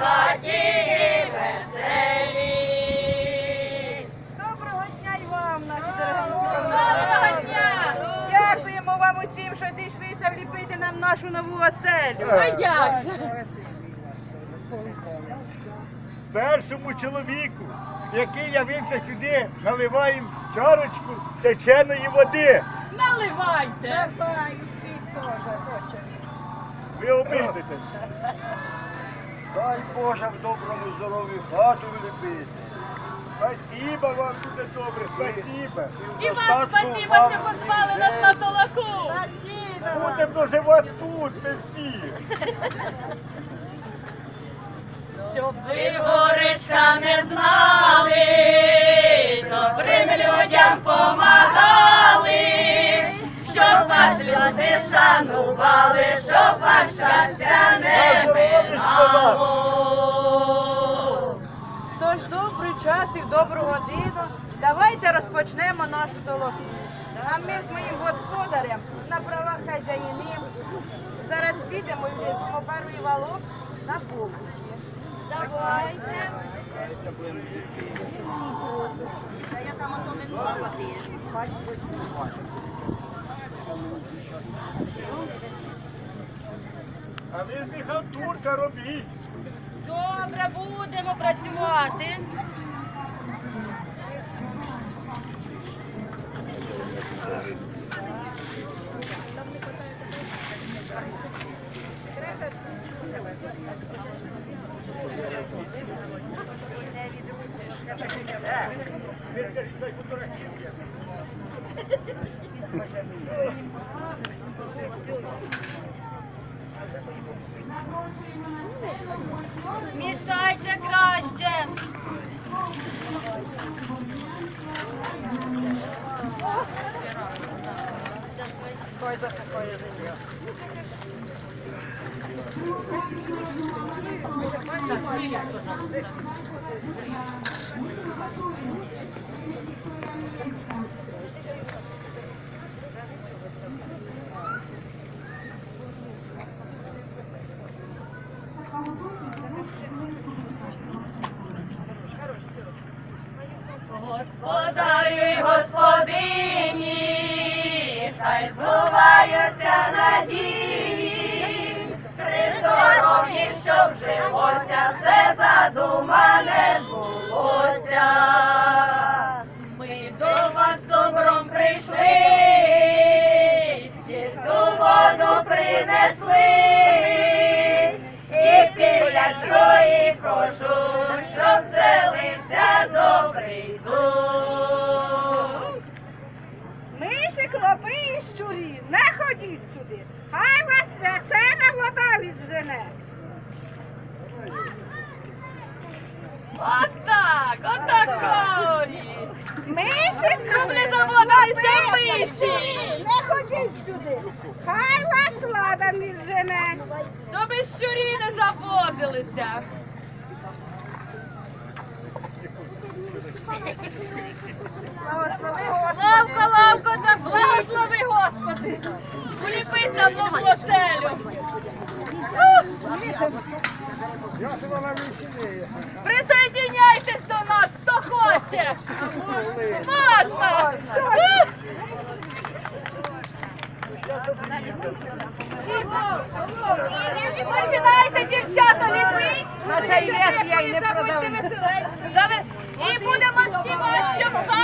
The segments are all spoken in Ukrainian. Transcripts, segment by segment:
багаті і веселі. Доброго дня і вам, наші дорогі. Доброго дня! Дякуємо вам усім, що зійшлися вліпити нам нашу нову оселю. А як же? Першому чоловіку, який явився сюди, наливаємо чарочку сеченої води. Наливайте! Давай, світ теж хоче. Ви обидитесь. Дай Боже в доброму здоров'ю хату вліпити. Спасіба вам буде добре, спасіба. І вам спасибо, що позвали нас на толоку! Будемо доживати тут, ми всі. Щоб ви горечка вас шанували, щоб вас щастя не минало. Тож добрий час і в добру годину. Давайте розпочнемо нашу толоку. А ми з моїм господарем на правах хазяїнів зараз підемо і візьмемо перший валок на побучі. Давайте. Я там ото не води. А ви з них халтурка робіть. Добре, будемо працювати. Мішайте Господарю господині, й збуваються надії, при здоров'ї, щоб жилося, все задумане збулося. Ми до вас добром прийшли, чисту воду принесли, не сюди. Хай вас свячена вода віджене. Отак, отакої. Миші, не заводилися миші. не ходіть сюди. Хай вас лада віджене. Щоб і щурі не заводилися. Благослови Лавка, лавка, да благослови, Господи. Нам. Присоединяйтесь до нас, хто хоче. Можна. Починайте, дівчата, ліпить. На цей ліс я й не продав. І будемо співати, щоб.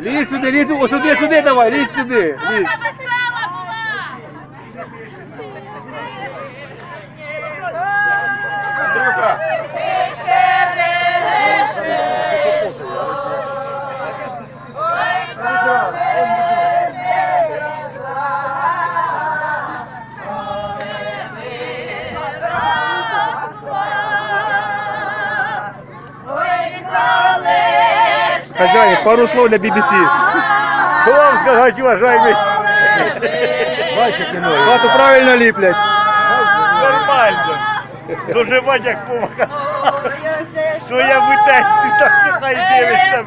Лізь сюди, лізь, о, сюди, сюди давай, лізь сюди, лізь. Хазяїн, пару слов для BBC. що вам сказати, уважаемый? Бачите, хату правильно ліплять. Нормально. Доживать як помага. Своя витечці, так що хай дивиться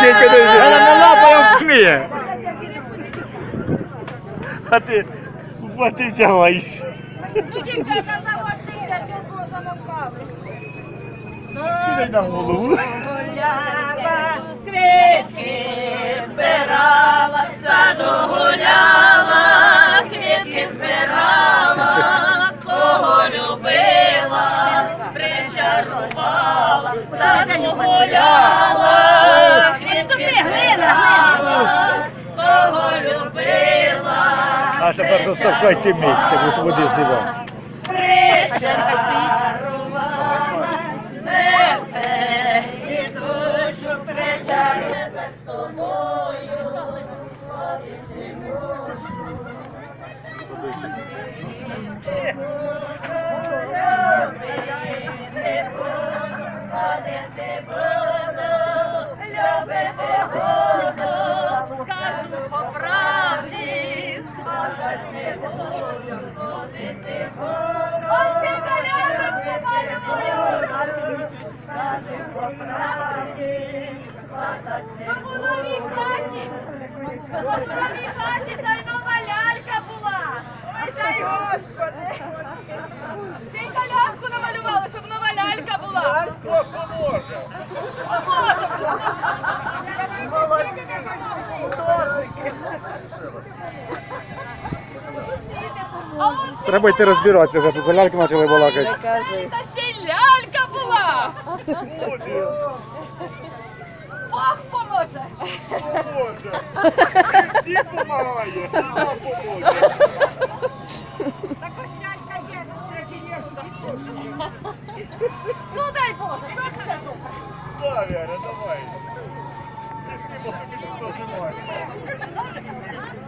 Подожди, подожди. Вона не лапає вкриє. А ти а ти втягаєш. Дівчата замовкали. Кидай на голову. Квітки збирала, в саду гуляла, квітки збирала, кого любила, причарувала, в саду гуляла, квітки збирала, кого любила, А тепер заставкайте місце, бо води зливав. причарувала, серце хаті та й нова лялька була. Дай Господи! Ще й коляску намалювали, щоб нова лялька була. Бог поможе. Художники! А он Треба йти розбиратися вже, тут за ляльки почали балакати. Та ще й лялька була. Бог поможе. Поможе. Всім помагає. і Нам поможе. Ну дай Боже, що це тут? Да, Вера, давай. Ти тобі тут доживай.